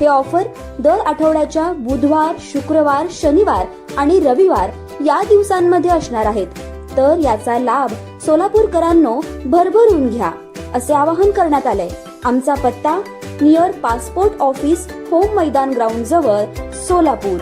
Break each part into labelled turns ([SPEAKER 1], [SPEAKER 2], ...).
[SPEAKER 1] हे ऑफर दर आठवड्याच्या बुधवार शुक्रवार शनिवार आणि रविवार या दिवसांमध्ये असणार आहेत. तर याचा लाभ सोलापूरकरांनो भरभरून घ्या असे आवाहन करण्यात आले आमचा पत्ता near passport office Home Maidan ground जवळ सोलापूर.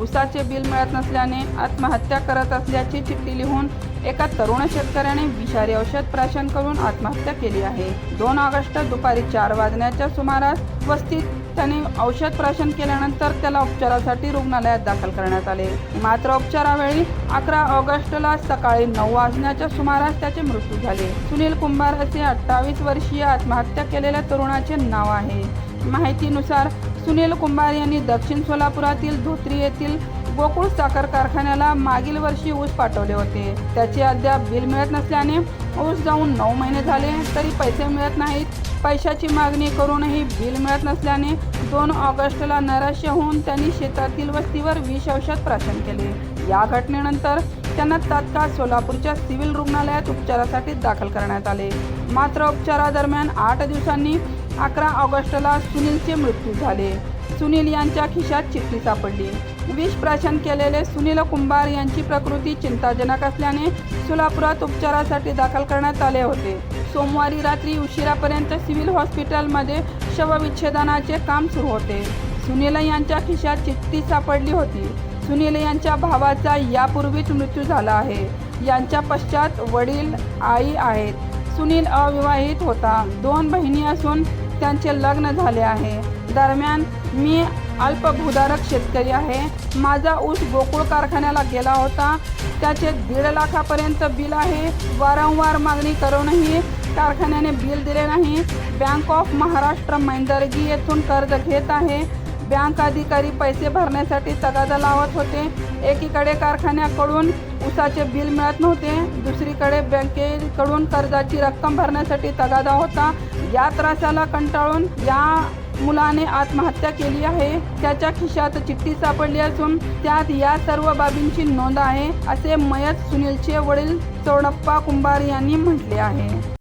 [SPEAKER 2] उसाचे बिल मिळत नसल्याने आत्महत्या करत असल्याची चिठ्ठी लिहून एका तरुण शेतकऱ्याने विषारी औषध प्राशन करून आत्महत्या केली आहे. दोन ऑगस्ट दुपारी चार वाजण्याच्या सुमारास वस्तीत त्याने औषध प्राशन केल्यानंतर त्याला उपचारासाठी रुग्णालयात दाखल करण्यात आले. मात्र उपचारावेळी अकरा ऑगस्टला सकाळी नऊ वाजण्याच्या सुमारास त्याचे मृत्यू झाले. सुनील कुंभार असे अठ्ठावीस वर्षीय आत्महत्या केलेल्या तरुणाचे नाव आहे. माहितीनुसार सुनील कुंभार यांनी दक्षिण सोलापुरातील धोत्री येथील गोकुळ साखर कारखान्याला मागील वर्षी ऊस पाठवले होते. त्याचे अद्याप बिल मिळत नसल्याने ऊस जाऊन नऊ महिने झाले तरी पैसे मिळत नाहीत. पैशाची मागणी करूनही बिल मिळत नसल्याने दोन ऑगस्टला नैराश्य होऊन त्यांनी शेतातील वस्तीवर विष औषध प्राशन केले. या घटनेनंतर त्यांना तात्काळ सोलापूरच्या सिव्हिल रुग्णालयात उपचारासाठी दाखल करण्यात आले. मात्र उपचारादरम्यान आठ दिवसांनी अकरा ऑगस्टला सुनीलचे मृत्यू झाले. सुनील यांच्या खिशात चिठ्ठी सापडली. विष प्राशन केलेले सुनील कुंभार यांची प्रकृती चिंताजनक असल्याने सोलापुरात उपचारासाठी दाखल करण्यात आले होते. सोमवारी रात्री उशिरापर्यंत सिव्हिल हॉस्पिटलमध्ये शवविच्छेदनाचे काम सुरू होते. सुनील यांच्या खिशात चिठ्ठी सापडली होती. सुनील यांच्या भावाचा यापूर्वीच मृत्यू झाला आहे. यांच्या पश्चात वडील आई आहेत. सुनील अविवाहित होता. दोन बहिणी असून त्यांचे लग्न झाले आहे. दरम्यान मी अल्पभूधारक शेतकरी आहे. माझा ऊस गोकुळ कारखान्याला गेला होता. त्याचे दीड लाखापर्यंत बिल आहे. वारंवार मागणी करूनही कारखान्याने बिल दिले नाही. बँक ऑफ महाराष्ट्र मैंदर्गी येथून कर्ज घेत आहे. बँक अधिकारी पैसे भरण्यासाठी तगादा लावत होते. एकीकडे कारखान्याकडून ऊसाचे बिल मिळत नव्हते. दुसरीकडे बँकेकडून कर्जाची रक्कम भरण्यासाठी तगादा होता. या त्रासाला कंटाळून या मुलाने आत्महत्या केली आहे. त्याच्या खिशात चिठ्ठी सापडली असून त्यात या सर्व बाबींची नोंद आहे असे मयत सुनीलचे वडील चोडप्पा कुंभार यांनी म्हटले आहे.